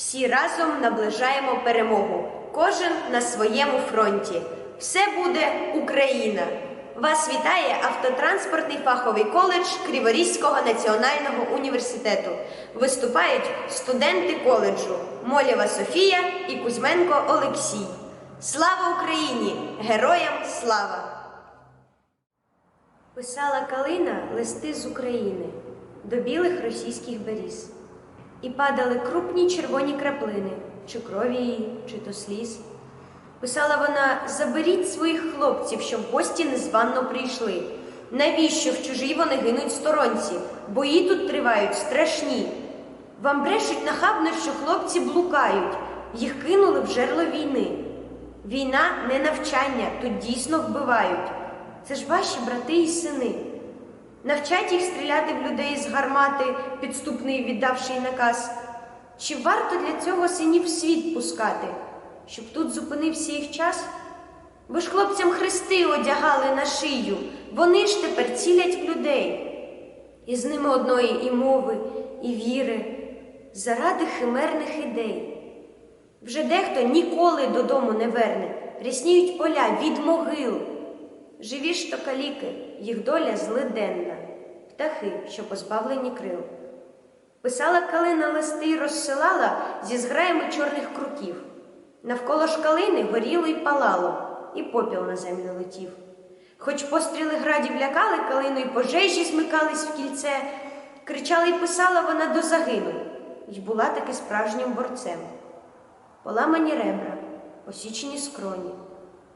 Всі разом наближаємо перемогу. Кожен на своєму фронті. Все буде Україна. Вас вітає автотранспортний фаховий коледж Криворізького національного університету. Виступають студенти коледжу Молєва Софія і Кузьменко Олексій. Слава Україні! Героям слава! Писала калина листи з України до білих російських беріз. І падали крупні червоні краплини, чи крові її, чи то сліз. Писала вона: заберіть своїх хлопців, що в гості незванно прийшли. Навіщо в чужій вони гинуть сторонці? Бої тут тривають страшні. Вам брешуть нахабно, що хлопці блукають, їх кинули в жерло війни. Війна не навчання, тут дійсно вбивають. Це ж ваші брати і сини. Навчать їх стріляти в людей з гармати, підступний віддавший наказ. Чи варто для цього синів світ пускати, щоб тут зупинився їх час? Ви ж хлопцям хрести одягали на шию, вони ж тепер цілять в людей. І з ними одної і мови, і віри, заради химерних ідей. Вже дехто ніколи додому не верне, рясніють поля від могил. Живі ж то каліки, їх доля злиденна, птахи, що позбавлені крил. Писала калина листи й розсилала зі зграями чорних круків. Навколо ж калини горіло й палало, і попіл на землю летів. Хоч постріли градів лякали калину, й пожежі змикались в кільце, кричала й писала вона до загину, й була таки справжнім борцем. Поламані ребра, посічені скроні,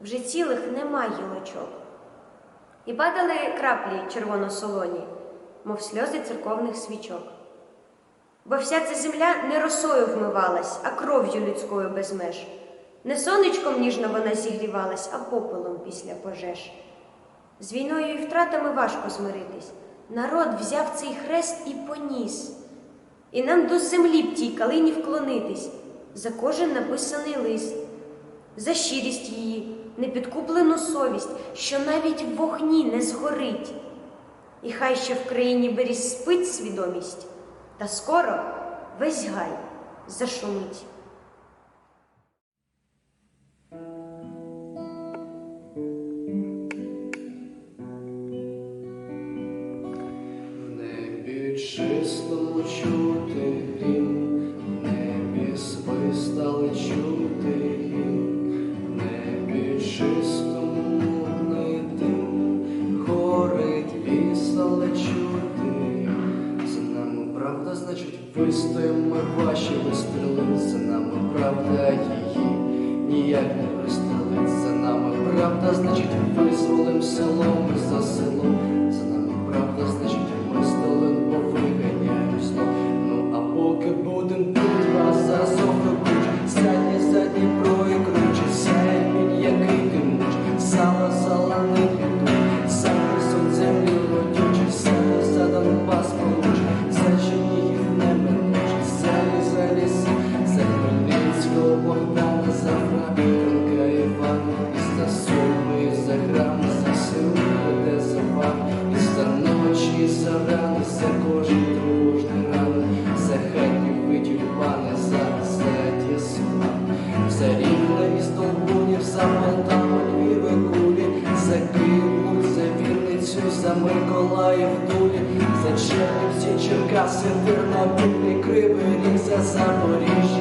вже цілих нема гілочок. І падали краплі червоно-солоні, мов сльози церковних свічок. Бо вся ця земля не росою вмивалась, а кров'ю людською без меж. Не сонечком ніжно вона зігрівалась, а попелом після пожеж. З війною і втратами важко змиритись. Народ взяв цей хрест і поніс. І нам до землі б тій калині вклонитись за кожен написаний лист, за щирість її, непідкуплену совість, що навіть в вогні не згорить. І хай ще в країні беріз спить свідомість, та скоро весь гай зашумить. В небі чистому чути вистоїмо ваші вистріли, за нами правда її ніяк не пристрелить. За нами правда, значить, визволим село, ми за село. За нами правда, значить, ми столин повиганяємо зло. Ну а поки будем тут вас засохли куч, задні задні проігручі, сяє він, який ти муч, сала сала за Миколаїв, Дулі, за Чернівці, Черкаси, Тернопіль, і Кривий Ріг, за Запоріжжя,